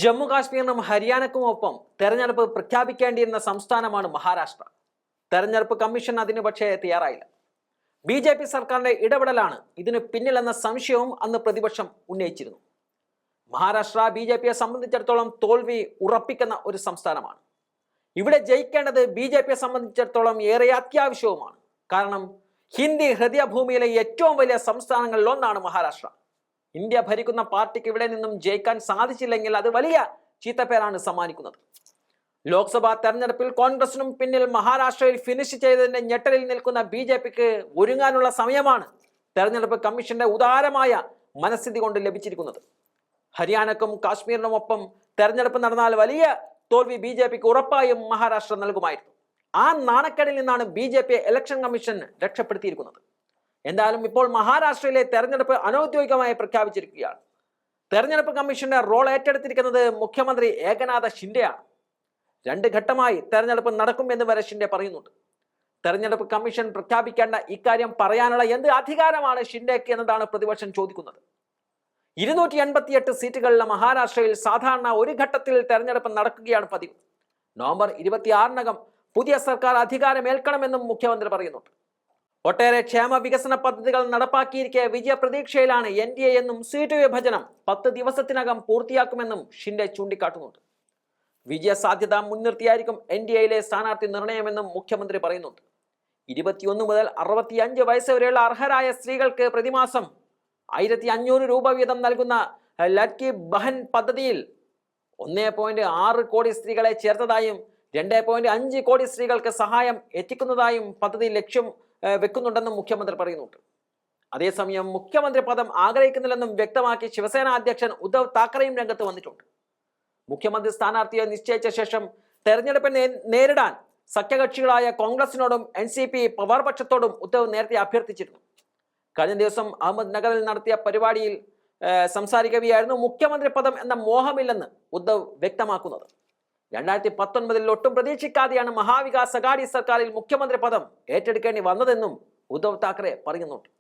ജമ്മു കാശ്മീരിനും ഹരിയാനക്കുമൊപ്പം തെരഞ്ഞെടുപ്പ് പ്രഖ്യാപിക്കേണ്ടിയിരുന്ന സംസ്ഥാനമാണ് മഹാരാഷ്ട്ര. തെരഞ്ഞെടുപ്പ് കമ്മീഷൻ അതിന് പക്ഷേ തയ്യാറായില്ല. ബി ജെ പി സർക്കാരിന്റെ ഇടപെടലാണ് ഇതിന് പിന്നിലെന്ന സംശയവും അന്ന് പ്രതിപക്ഷം ഉന്നയിച്ചിരുന്നു. മഹാരാഷ്ട്ര ബി ജെ പിയെ സംബന്ധിച്ചിടത്തോളം തോൽവി ഉറപ്പിക്കുന്ന ഒരു സംസ്ഥാനമാണ്. ഇവിടെ ജയിക്കേണ്ടത് ബി ജെ പിയെ സംബന്ധിച്ചിടത്തോളം ഏറെ അത്യാവശ്യവുമാണ്. കാരണം ഹിന്ദി ഹൃദയഭൂമിയിലെ ഏറ്റവും വലിയ സംസ്ഥാനങ്ങളിലൊന്നാണ് മഹാരാഷ്ട്ര. ഇന്ത്യ ഭരിക്കുന്ന പാർട്ടിക്ക് ഇവിടെ നിന്നും ജയിക്കാൻ സാധിച്ചില്ലെങ്കിൽ അത് വലിയ ചീത്തപ്പേരാണ് സമ്മാനിക്കുന്നത്. ലോക്സഭാ തെരഞ്ഞെടുപ്പിൽ കോൺഗ്രസിനും പിന്നിൽ മഹാരാഷ്ട്രയിൽ ഫിനിഷ് ചെയ്തതിന്റെ ഞെട്ടലിൽ നിൽക്കുന്ന ബി ജെ പിക്ക് ഒരുങ്ങാനുള്ള സമയമാണ് തെരഞ്ഞെടുപ്പ് കമ്മീഷന്റെ ഉദാരമായ മനസ്ഥിതി കൊണ്ട് ലഭിച്ചിരിക്കുന്നത്. ഹരിയാനക്കും കാശ്മീരിനുമൊപ്പം തെരഞ്ഞെടുപ്പ് നടന്നാൽ വലിയ തോൽവി ബി ജെ പിക്ക് ഉറപ്പായും മഹാരാഷ്ട്ര നൽകുമായിരുന്നു. ആ നാണക്കേടിൽ നിന്നാണ് B J P election commission രക്ഷപ്പെടുത്തിയിരിക്കുന്നത്. എന്തായാലും ഇപ്പോൾ മഹാരാഷ്ട്രയിലെ തെരഞ്ഞെടുപ്പ് അനൌദ്യോഗികമായി പ്രഖ്യാപിച്ചിരിക്കുകയാണ്. തെരഞ്ഞെടുപ്പ് കമ്മീഷന്റെ റോൾ ഏറ്റെടുത്തിരിക്കുന്നത് മുഖ്യമന്ത്രി ഏകനാഥ ഷിൻഡെയാണ്. രണ്ട് ഘട്ടമായി തെരഞ്ഞെടുപ്പ് നടക്കും എന്ന് വരെ ഷിൻഡെ പറയുന്നുണ്ട്. തെരഞ്ഞെടുപ്പ് കമ്മീഷൻ പ്രഖ്യാപിക്കേണ്ട ഇക്കാര്യം പറയാനുള്ള എന്ത് അധികാരമാണ് ഷിൻഡേക്ക് എന്നതാണ് പ്രതിപക്ഷം ചോദിക്കുന്നത്. ഇരുന്നൂറ്റി എൺപത്തിയെട്ട് സീറ്റുകളിലെ മഹാരാഷ്ട്രയിൽ സാധാരണ ഒരു ഘട്ടത്തിൽ തെരഞ്ഞെടുപ്പ് നടക്കുകയാണ് പതിവ്. നവംബർ ഇരുപത്തിയാറിനകം പുതിയ സർക്കാർ അധികാരമേൽക്കണമെന്നും മുഖ്യമന്ത്രി പറയുന്നുണ്ട്. ഒട്ടേറെ ക്ഷേമ വികസന പദ്ധതികൾ നടപ്പാക്കിയിരിക്കെ വിജയപ്രതീക്ഷയിലാണ് എൻ ഡി എ എന്നും സീറ്റ് വിഭജനം. പത്ത് ദിവസത്തിനകം പൂർത്തിയാക്കുമെന്നും ഷിൻഡെ ചൂണ്ടിക്കാട്ടുന്നുണ്ട്. വിജയ സാധ്യത മുൻനിർത്തിയായിരിക്കും എൻ ഡി എയിലെ സ്ഥാനാർത്ഥി നിർണയമെന്നും മുഖ്യമന്ത്രി പറയുന്നുണ്ട്. ഇരുപത്തിയൊന്ന് മുതൽ അറുപത്തിയഞ്ച് വയസ്സ് വരെയുള്ള അർഹരായ സ്ത്രീകൾക്ക് പ്രതിമാസം ആയിരത്തി അഞ്ഞൂറ് രൂപ വീതം നൽകുന്ന ലക്കി ബഹൻ പദ്ധതിയിൽ ഒന്നേ പോയിന്റ് ആറ് കോടി സ്ത്രീകളെ ചേർത്തതായും രണ്ട് പോയിന്റ് അഞ്ച് കോടി സ്ത്രീകൾക്ക് സഹായം എത്തിക്കുന്നതായും പദ്ധതി ലക്ഷ്യം വെക്കുന്നുണ്ടെന്നും മുഖ്യമന്ത്രി പറയുന്നുണ്ട്. അതേസമയം മുഖ്യമന്ത്രി പദം ആഗ്രഹിക്കുന്നില്ലെന്നും വ്യക്തമാക്കി ശിവസേന അധ്യക്ഷൻ ഉദ്ധവ് താക്കറെയും രംഗത്ത് വന്നിട്ടുണ്ട്. മുഖ്യമന്ത്രി സ്ഥാനാർത്ഥിയെ നിശ്ചയിച്ച ശേഷം തെരഞ്ഞെടുപ്പിനെ നേരിടാൻ സഖ്യകക്ഷികളായ കോൺഗ്രസിനോടും എൻ സി പി പവാർപക്ഷത്തോടും ഉദ്ധവ് നേരത്തെ അഭ്യർത്ഥിച്ചിരുന്നു. കഴിഞ്ഞ ദിവസം അഹമ്മദ് നഗറിൽ നടത്തിയ പരിപാടിയിൽ സംസാരിക്കുകയായിരുന്നു മുഖ്യമന്ത്രി പദം എന്ന മോഹമില്ലെന്ന് ഉദ്ധവ് വ്യക്തമാക്കുന്നത്. രണ്ടായിരത്തി പത്തൊൻപതിൽ ഒട്ടും പ്രതീക്ഷിക്കാതെയാണ് മഹാവികാസ് അഗാഡി സർക്കാരിൽ മുഖ്യമന്ത്രി പദം ഏറ്റെടുക്കേണ്ടി വന്നതെന്നും ഉദ്ധവ് താക്കറെ പറയുന്നുണ്ട്.